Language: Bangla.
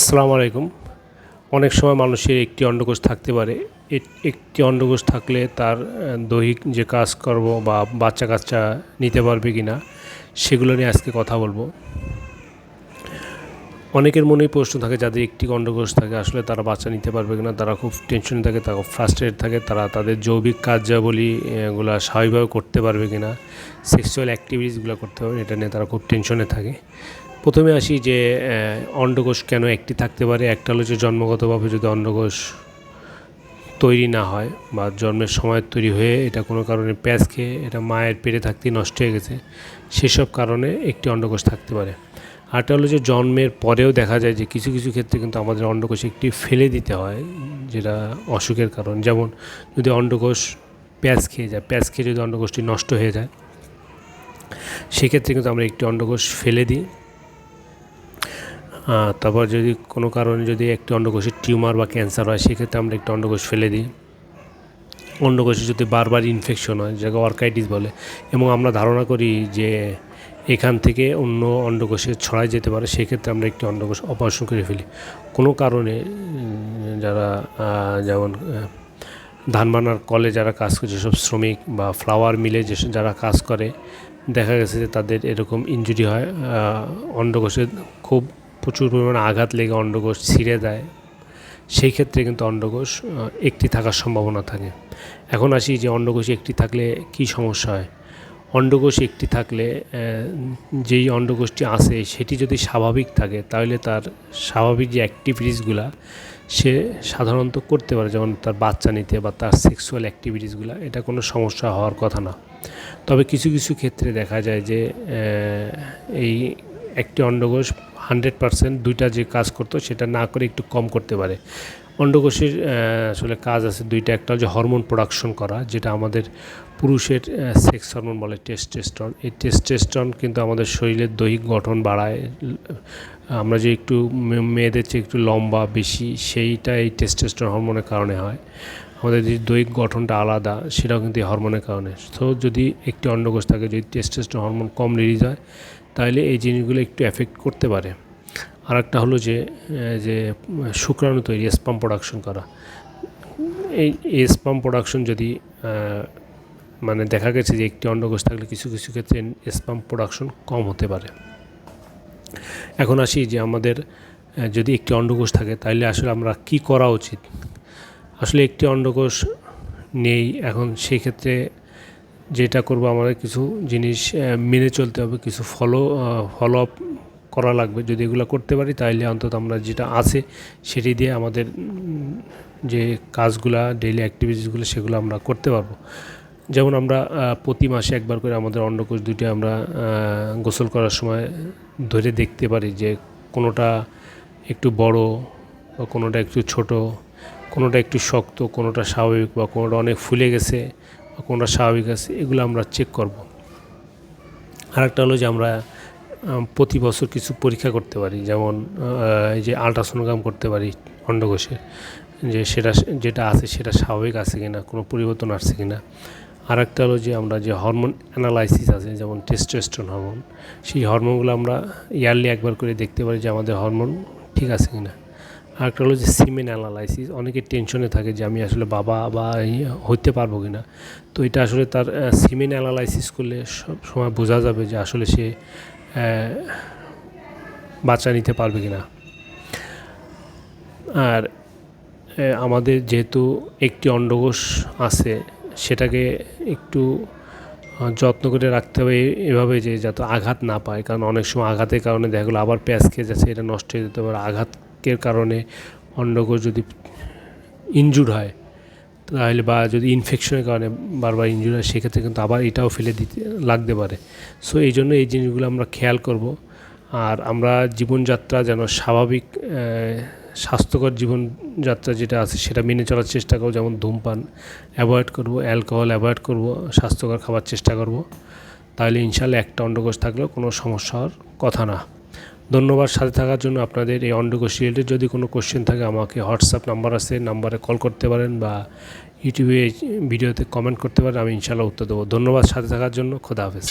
আসসালামু আলাইকুম। অনেক সময় মানুষের একটি অন্ডকোষ থাকতে পারে। একটি অন্ডকোষ থাকলে তার দৈহিক যে কাজকর্ম বা বাচ্চা কাচ্চা নিতে পারবে কি না সেগুলো নিয়ে আজকে কথা বলব। অনেকের মনেই প্রশ্ন থাকে, যাদের একটি অন্ডকোষ থাকে, আসলে তারা বাচ্চা নিতে পারবে কিনা? তারা খুব টেনশনে থাকে, তারা ফ্রাস্ট্রেটেড থাকে, তারা তাদের জৈবিক কার্যাবলী এগুলো স্বাভাবিকভাবে করতে পারবে কিনা সেক্সুয়াল অ্যাক্টিভিটিসগুলো করতে পারবে এটা নিয়ে তারা খুব টেনশনে থাকে। প্রথমে আসি যে অন্ডকোষ কেন একটি থাকতে পারে? একটা হলো যে জন্মগতভাবে যদি অন্ডকোষ তৈরি না হয় বা জন্মের সময় তৈরি হয়ে এটা কোনো কারণে প্যাঁচ খেয়ে এটা মায়ের পেটে থাকতেই নষ্ট হয়ে গেছে, সেসব কারণে একটি অন্ডকোষ থাকতে পারে। আরটা হলো যে জন্মের পরেও দেখা যায় যে কিছু কিছু ক্ষেত্রে কিন্তু আমাদের অন্ডকোষ একটি ফেলে দিতে হয়, যেটা অসুখের কারণ। যেমন যদি অন্ডকোষ প্যাঁচ খেয়ে যায়, প্যাঁচ খেয়ে যদি অন্ডকোষটি নষ্ট হয়ে যায়, সেক্ষেত্রে কিন্তু আমরা একটি অন্ডকোষ ফেলে দিই। তারপর যদি কোনো কারণে যদি একটি অন্ডকোষের টিউমার বা ক্যান্সার হয় সেক্ষেত্রে আমরা একটি অন্ডকোষ ফেলে দিই। অন্ডকোষে যদি বারবার ইনফেকশন হয় যাকে অর্কাইটিস বলে এবং আমরা ধারণা করি যে এখান থেকে অন্য অন্ডকোষে ছড়াই যেতে পারে সেক্ষেত্রে আমরা একটি অন্ডকোষ অপারেশন করে ফেলি। কোনো কারণে যারা যেমন আহ, ধান বানার কলে যারা কাজ করে যেসব শ্রমিক বা ফ্লাওয়ার মিলে যেসব যারা কাজ করে দেখা গেছে যে তাদের এরকম ইনজুরি হয় অন্ডকোষে খুব প্রচুর পরিমাণে আঘাত লেগে অন্ডকোষ ছিঁড়ে দেয়। সেই ক্ষেত্রে কিন্তু অন্ডকোষ একটি থাকার সম্ভাবনা থাকে। এখন আসি যে অন্ডকোষ একটি থাকলে কি সমস্যা হয়? অন্ডকোষ একটি থাকলে যেই অন্ডকোষটি আসে সেটি যদি স্বাভাবিক থাকে, তাহলে তার স্বাভাবিক যে অ্যাক্টিভিটিসগুলা সে সাধারণত করতে পারে। যেমন তার বাচ্চা নিতে বা তার সেক্সুয়াল অ্যাক্টিভিটিসগুলো এটা কোনো সমস্যা হওয়ার কথা না। তবে কিছু কিছু ক্ষেত্রে দেখা যায় যে এই একটি অন্ডকোষ হান্ড্রেড পারসেন্ট দুইটা যে কাজ করতো সেটা না করে একটু কম করতে পারে। অন্ডকোষের আসলে কাজ আছে দুইটা। একটা হচ্ছে হরমোন প্রোডাকশন করা, যেটা আমাদের পুরুষের সেক্স হরমোন বলে টেস্টেস্টন এই টেস্টেস্টন কিন্তু আমাদের শরীরের দৈহিক গঠন বাড়ায়। আমরা যে একটু মেয়েদের চেয়ে একটু লম্বা, বেশি, সেইটা এই টেস্টেস্টন হরমোনের কারণে হয়। আমাদের যে দৈহিক গঠনটা আলাদা, সেটাও কিন্তু এই হরমোনের কারণে। তো যদি একটি অন্ডকোষ থাকে, যদি টেস্টেস্টন হরমোন কম রিলিজ হয় তাহলে এই জিনিসগুলো একটু এফেক্ট করতে পারে। আর একটা হলো যে যে, শুক্রাণু তৈরি স্পাম প্রোডাকশন করা। এই স্পাম প্রোডাকশন যদি মানে দেখা গেছে যে একটি অন্ডকোষ থাকলে কিছু কিছু ক্ষেত্রে স্পাম প্রোডাকশন কম হতে পারে। এখন আসি যে আমাদের যদি একটি অন্ডকোষ থাকে তাহলে আসলে আমরা কি করা উচিত? আসলে একটি অন্ডকোষ নেই, এখন সেই ক্ষেত্রে যেটা করব আমাদের কিছু জিনিস মেনে চলতে হবে, কিছু ফলো ফলো আপ করা লাগবে। যদি এগুলো করতে পারি তাহলে অন্তত আমরা যেটা আছে, সেটি দিয়ে আমাদের যে কাজগুলা ডেইলি অ্যাক্টিভিটিসগুলো সেগুলো আমরা করতে পারব। যেমন আমরা প্রতি মাসে একবার করে আমাদের অন্ডকোষ দুটি আমরা গোসল করার সময় ধরে দেখতে পারি যে কোনোটা একটু বড় বা কোনোটা একটু ছোট, কোনোটা একটু শক্ত, কোনোটা স্বাভাবিক বা কোনোটা অনেক ফুলে গেছে। কোনোটা স্বাভাবিক আছে, এগুলো আমরা চেক করব। আরেকটা হলো যে আমরা প্রতি বছর কিছু পরীক্ষা করতে পারি, যেমন এই যে আলট্রাসোনোগ্রাম করতে পারি অন্ডকোষে, যে সেটা, যেটা আছে সেটা স্বাভাবিক আছে কিনা, কোনো পরিবর্তন আসছে কিনা। আর একটা হলো যে আমরা যে হরমোন অ্যানালাইসিস আছে, যেমন টেস্টোস্টেরন হরমোন সেই হরমোনগুলো আমরা ইয়ারলি একবার করে দেখতে পারি যে আমাদের হরমোন ঠিক আছে কিনা। আর একটা হলো যে সিমেন অ্যানালাইসিস অনেকে টেনশনে থাকে যে আমি আসলে বাবা বা হইতে পারব কিনা। তো এটা আসলে তার সিমেন অ্যানালাইসিস করলে সব সময় বোঝা যাবে যে আসলে সে বাচ্চা নিতে পারবে কি না আর আমাদের যেহেতু একটি অন্ডকোষ আছে, সেটাকে একটু যত্ন করে রাখতে হবে এভাবে যে যাতে আঘাত না পায়। কারণ অনেক সময় আঘাতের কারণে দেখা গেলো আবার প্যাঁচ খেয়ে যাচ্ছে, এটা নষ্ট হয়ে যেতে পারে আঘাতের কারণে অন্ডকোষ যদি ইনজুর হয়, তাহলে বা যদি ইনফেকশনের কারণে বারবার ইনজুরি হয়, সেক্ষেত্রে কিন্তু আবার এটাও ফেলে দিতে, লাগতে পারে। সো এই জন্য এই জিনিসগুলো আমরা খেয়াল করব। আর আমরা জীবনযাত্রা যেন স্বাভাবিক স্বাস্থ্যকর জীবনযাত্রা যেটা আছে, সেটা মেনে চলার চেষ্টা করব। যেমন ধূমপান অ্যাভয়েড করব অ্যালকোহল অ্যাভয়েড করব, স্বাস্থ্যকর খাবার চেষ্টা করব। তাহলে ইনশাল্লাহ একটা অন্ডকোষ থাকলেও কোনো সমস্যা হওয়ার কথা না। ধন্যবাদ সাথে থাকার জন্য আপনাদের এই অন্ডকোষ রিলেটেড যদি কোনো কোশ্চেন থাকে, আমাকে হোয়াটসঅ্যাপ নাম্বার আছে, নাম্বারে কল করতে পারেন বা ইউটিউবে ভিডিওতে কমেন্ট করতে পারেন, আমি ইনশাল্লাহ উত্তর দেবো। ধন্যবাদ সাথে থাকার জন্য, খোদা হাফেজ।